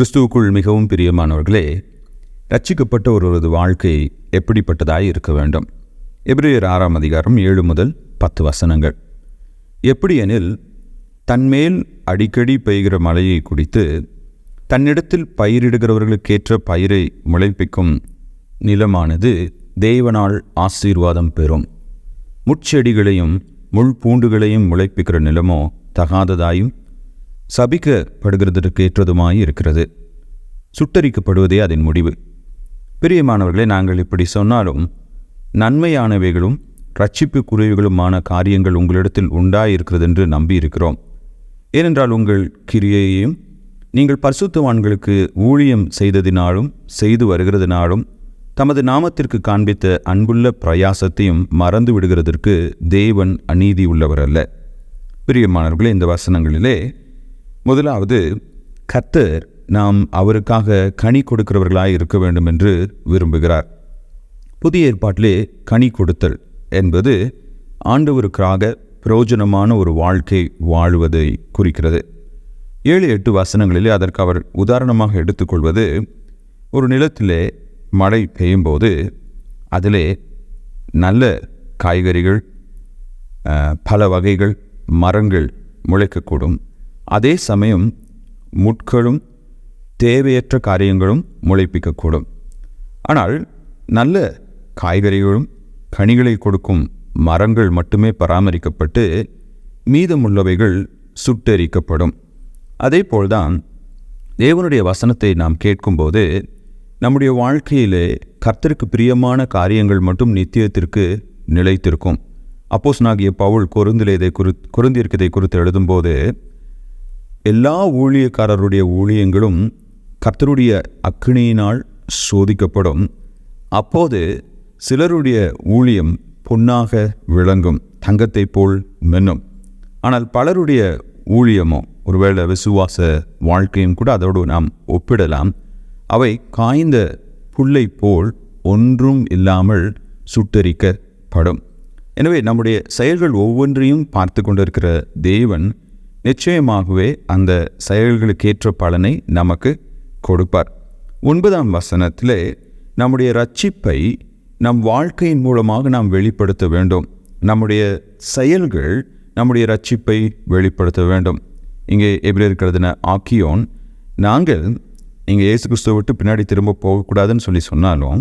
கிறிஸ்துவுக்குள் மிகவும் பிரியமானவர்களே ரட்சிக்கப்பட்ட ஒருவரது வாழ்க்கை எப்படிப்பட்டதாய் இருக்க வேண்டும்? எப்ரியர் ஆறாம் அதிகாரம் ஏழு முதல் பத்து வசனங்கள். எப்படியெனில் தன்மேல் அடிக்கடி பெய்கிற மழையை குடித்து தன்னிடத்தில் பயிரிடுகிறவர்களுக்கேற்ற பயிரை முளைப்பிக்கும் நிலமானது தேவனால் ஆசீர்வாதம் பெறும். முட்செடிகளையும் முள் பூண்டுகளையும் முளைப்பிக்கிற நிலமோ தகாததாயும் சபிக்கப்படுகிறதற்கு ஏற்றதுமாய் இருக்கிறது சுட்டரிக்கப்படுவதே அதன் முடிவு. பிரியமானவர்களை நாங்கள் இப்படி சொன்னாலும் நன்மையானவைகளும் ரட்சிப்பு குறைவுகளுமான காரியங்கள் உங்களிடத்தில் உண்டாயிருக்கிறது என்று நம்பியிருக்கிறோம். ஏனென்றால் உங்கள் கிரியையையும் நீங்கள் பரிசுத்தவான்களுக்கு ஊழியம் செய்ததினாலும் செய்து வருகிறதினாலும் தமது நாமத்திற்கு காண்பித்த அன்புள்ள பிரயாசத்தையும் மறந்து விடுகிறதற்கு தேவன் அநீதி உள்ளவர் அல்ல பிரியமானவர்களே இந்த வசனங்களிலே முதலாவது கர்த்தர் நாம் அவருக்காக கனி கொடுக்கிறவர்களாக இருக்க வேண்டும் என்று விரும்புகிறார். புதிய ஏற்பாட்டிலே கனி கொடுத்தல் என்பது ஆண்டவருக்காக பிரயோஜனமான ஒரு வாழ்க்கை வாழ்வதை குறிக்கிறது. ஏழு எட்டு வசனங்களிலே அதற்கு அவர் உதாரணமாக எடுத்துக்கொள்வது ஒரு நிலத்திலே மழை பெய்யும்போது அதிலே நல்ல காய்கறிகள் பல வகைகள் மரங்கள் முளைக்கக்கூடும். அதே சமயம் முட்களும் தேவையற்ற காரியங்களும் முளைப்பிக்கக்கூடும். ஆனால் நல்ல காய்கறிகளும் கனிகளை கொடுக்கும் மரங்கள் மட்டுமே பராமரிக்கப்பட்டு மீதமுள்ளவைகள் சுட்டெரிக்கப்படும். அதே போல்தான் தேவனுடைய வசனத்தை நாம் கேட்கும்போது நம்முடைய வாழ்க்கையிலே கர்த்தருக்கு பிரியமான காரியங்கள் மட்டும் நித்தியத்திற்கு நிலைத்திருக்கும். அப்போஸ் நாகிய பவுல் கொருந்திலே இதை குறி கொருந்திற்கு குறித்து எழுதும்போது எல்லா ஊழியக்காரருடைய ஊழியங்களும் கர்த்தருடைய அக்னியினால் சோதிக்கப்படும். அப்போது சிலருடைய ஊழியம் பொன்னாக விளங்கும் தங்கத்தைப் போல் மென்னும். ஆனால் பலருடைய ஊழியமோ ஒருவேளை விசுவாச வாழ்க்கையும் கூட அதோடு நாம் ஒப்பிடலாம். அவை காய்ந்த புல்லை போல் ஒன்றும் இல்லாமல் சுட்டரிக்கப்படும். எனவே நம்முடைய செயல்கள் ஒவ்வொன்றையும் பார்த்து கொண்டிருக்கிற தேவன் நிச்சயமாகவே அந்த செயல்களுக்கேற்ற பலனை நமக்கு கொடுப்பார். ஒன்பதாம் வசனத்திலே நம்முடைய ரட்சிப்பை நம் வாழ்க்கையின் மூலமாக நாம் வெளிப்படுத்த வேண்டும். நம்முடைய செயல்கள் நம்முடைய ரட்சிப்பை வெளிப்படுத்த வேண்டும். இங்கே எப்படி இருக்கிறதுன ஆக்கியோன் நாங்கள் இங்கே இயேசு கிறிஸ்துவை விட்டு பின்னாடி திரும்ப போகக்கூடாதுன்னு சொல்லி சொன்னாலும்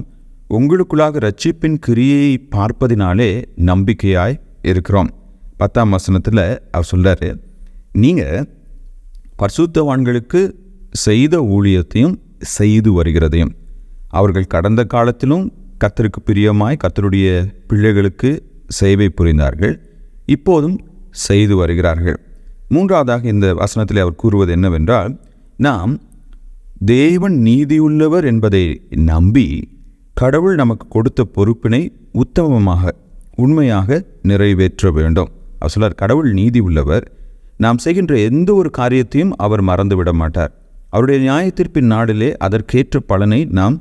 உங்களுக்குள்ளாக ரட்சிப்பின் கிரியை பார்ப்பதினாலே நம்பிக்கையாய் இருக்கிறோம். பத்தாம் வசனத்தில் அவர் சொல்கிறார் நீங்கள் பரிசுத்தவான்களுக்கு செய்த ஊழியத்தையும் செய்து வருகிறதையும் அவர்கள் கடந்த காலத்திலும் கத்தருக்கு பிரியமாய் கத்தருடைய பிள்ளைகளுக்கு சேவை புரிந்தார்கள் இப்போதும் செய்து வருகிறார்கள். மூன்றாவதாக இந்த வசனத்தில் அவர் கூறுவது என்னவென்றால் நாம் தேவன் நீதியுள்ளவர் என்பதை நம்பி கடவுள் நமக்கு கொடுத்த பொறுப்பினை உத்தமமாக உண்மையாக நிறைவேற்ற வேண்டும். அவர் சொல்லார் கடவுள் நீதி உள்ளவர் நாம் செய்கின்ற எந்த ஒரு காரியத்தையும் அவர் மறந்துவிட மாட்டார். அவருடைய நியாயத்தீர்ப்பின் நாளிலே அதற்கேற்ற பலனை நாம்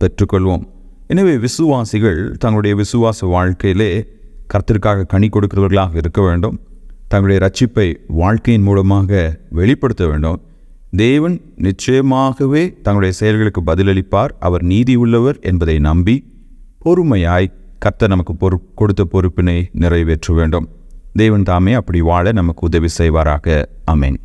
பெற்றுக்கொள்வோம். எனவே விசுவாசிகள் தங்களுடைய விசுவாச வாழ்க்கையிலே கர்த்தருக்காக கனி கொடுக்கிறவர்களாக இருக்க வேண்டும். தங்களுடைய ரட்சிப்பை வாழ்க்கையின் மூலமாக வெளிப்படுத்த வேண்டும். தேவன் நிச்சயமாகவே தங்களுடைய செயல்களுக்கு பதிலளிப்பார். அவர் நீதி உள்ளவர் என்பதை நம்பி பொறுமையாய் கர்த்தர் நமக்கு பொறு கொடுத்த பொறுப்பினை நிறைவேற்ற வேண்டும். தேவன் தாமே அப்படி வாழ நமக்கு உதவி செய்வாராக. அமேன்